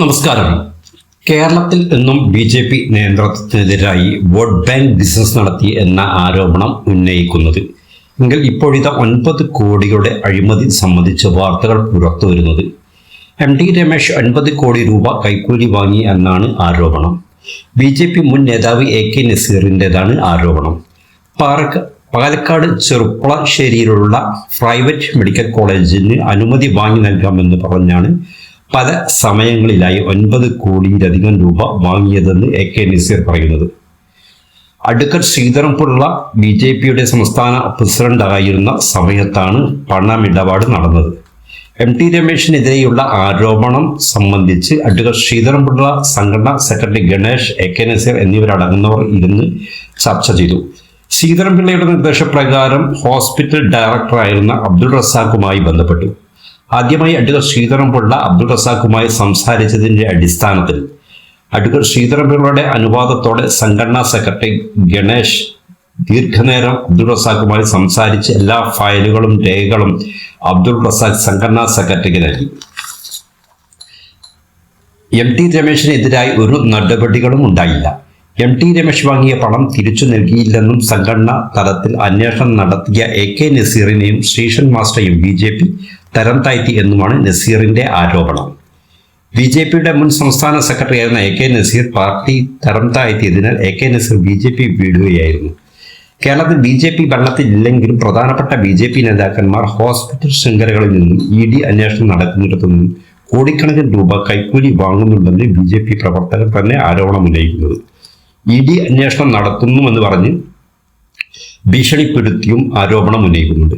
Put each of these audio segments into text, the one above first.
നമസ്കാരം. കേരളത്തിൽ നിന്നും ബി ജെ പി നേതൃത്വത്തിനെതിരായി വോട്ട് ബാങ്ക് ബിസിനസ് നടത്തി എന്ന ആരോപണം ഉന്നയിക്കുന്നത്. എങ്കിൽ ഇപ്പോഴിത ഒൻപത് കോടിയുടെ അഴിമതി സംബന്ധിച്ച വാർത്തകൾ പുറത്തു വരുന്നത്. എം ടി രമേശ് ഒൻപത് കോടി രൂപ കൈക്കൂലി വാങ്ങി എന്നാണ് ആരോപണം. ബി ജെ പി മുൻ നേതാവ് എ കെ നസീറിന്റെതാണ് ആരോപണം. പാറക്ക പാലക്കാട് ചെറുപ്പളശ്ശേരിയിലുള്ള പ്രൈവറ്റ് മെഡിക്കൽ കോളേജിന് അനുമതി വാങ്ങി നൽകാമെന്ന് പറഞ്ഞാണ് പല സമയങ്ങളിലായി ഒൻപത് കോടിയിലധികം രൂപ വാങ്ങിയതെന്ന് എ കെ നസീർ പറയുന്നത്. അടുക്കൽ ശ്രീധരൻപിള്ള ബി ജെ പിയുടെ സംസ്ഥാന പ്രസിഡന്റായിരുന്ന സമയത്താണ് പണമിടപാട് നടന്നത്. എം ടി രമേശിനെതിരെയുള്ള ആരോപണം സംബന്ധിച്ച് അടുക്കൽ ശ്രീധരൻപിള്ള സംഘടനാ secretary Ganesh A K Naseer എന്നിവരടങ്ങുന്നവർ ഇരുന്ന് ചർച്ച ചെയ്തു. ശ്രീധരൻപിള്ളയുടെ നിർദ്ദേശപ്രകാരം ഹോസ്പിറ്റൽ ഡയറക്ടറായിരുന്ന അബ്ദുൾ റസാഖുമായി ബന്ധപ്പെട്ടു. ആദ്യമായി അഡ്വക്കറ്റ് ശ്രീധരൻപിള്ള അബ്ദുൾ റസാഖുമായി സംസാരിച്ചതിന്റെ അടിസ്ഥാനത്തിൽ അഡ്വക്കറ്റ് ശ്രീധരൻപിള്ളയുടെ അനുവാദത്തോടെ സംഘടനാ സെക്രട്ടറി ഗണേഷ് ദീർഘനേരം അബ്ദുൾ റസാഖുമായി സംസാരിച്ച് എല്ലാ ഫയലുകളും രേഖകളും അബ്ദുൾ റസാഖ് സംഘടനാ സെക്രട്ടറിക്ക് നൽകി. എം ടി രമേശിനെതിരായി ഒരു നടപടികളും ഉണ്ടായില്ല. എം ടി രമേശ് വാങ്ങിയ പണം തിരിച്ചു നൽകിയില്ലെന്നും സംഘടനാ തലത്തിൽ അന്വേഷണം നടത്തിയ എ കെ നസീറിനെയും ശ്രീഷൻ മാസ്റ്ററെയും ബി ജെ പി തരം താഴ്ത്തി എന്നുമാണ് നസീറിന്റെ ആരോപണം. ബി ജെ പിയുടെ മുൻ സംസ്ഥാന സെക്രട്ടറിയായിരുന്ന എ കെ നസീർ പാർട്ടി തരം താഴ്ത്തിയതിനാൽ A K Naseer B J P വിടുകയായിരുന്നു. കേരളത്തിൽ ബി ജെ പി ഭരണത്തിലില്ലെങ്കിലും പ്രധാനപ്പെട്ട ബി ജെ പി നേതാക്കന്മാർ ഹോസ്പിറ്റൽ ശൃംഖലകളിൽ നിന്നും ഇ ഡി അന്വേഷണം നടക്കുന്നിടത്തു നിന്നും കോടിക്കണക്കിന് രൂപ കൈക്കൂലി വാങ്ങുന്നുണ്ടെന്ന് ബി ജെ പി പ്രവർത്തകർ തന്നെ ആരോപണം ഉന്നയിക്കുന്നത് ഇ ഡി അന്വേഷണം നടത്തുന്നുവെന്ന് പറഞ്ഞ് ഭീഷണിപ്പെടുത്തിയും ആരോപണം ഉന്നയിക്കുന്നുണ്ട്.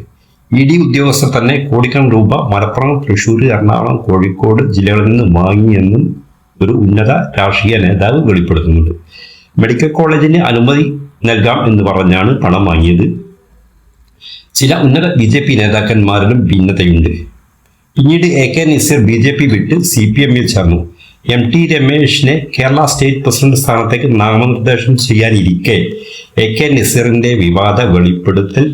ഇ ഡി ഉദ്യോഗസ്ഥർ തന്നെ കോടിക്കണക്കിന് രൂപ മലപ്പുറം തൃശൂർ എറണാകുളം കോഴിക്കോട് ജില്ലകളിൽ നിന്ന് വാങ്ങിയെന്നും ഒരു ഉന്നത രാഷ്ട്രീയ നേതാവ് വെളിപ്പെടുത്തുന്നുണ്ട്. മെഡിക്കൽ കോളേജിന് അനുമതി നൽകാം എന്ന് പറഞ്ഞാണ് പണം വാങ്ങിയത്. ചില ഉന്നത ബി ജെ പി നേതാക്കന്മാരിലും ഭിന്നതയുണ്ട്. പിന്നീട് A K Naseer B J P വിട്ട് സി പി എമ്മിൽ ചേർന്നു. എം ടി രമേശിനെ കേരള സ്റ്റേറ്റ് പ്രസിഡന്റ് സ്ഥാനത്തേക്ക് നാമനിർദ്ദേശം ചെയ്യാനിരിക്കെ. എ കെ നസീറിന്റെ വിവാദ വെളിപ്പെടുത്തൽ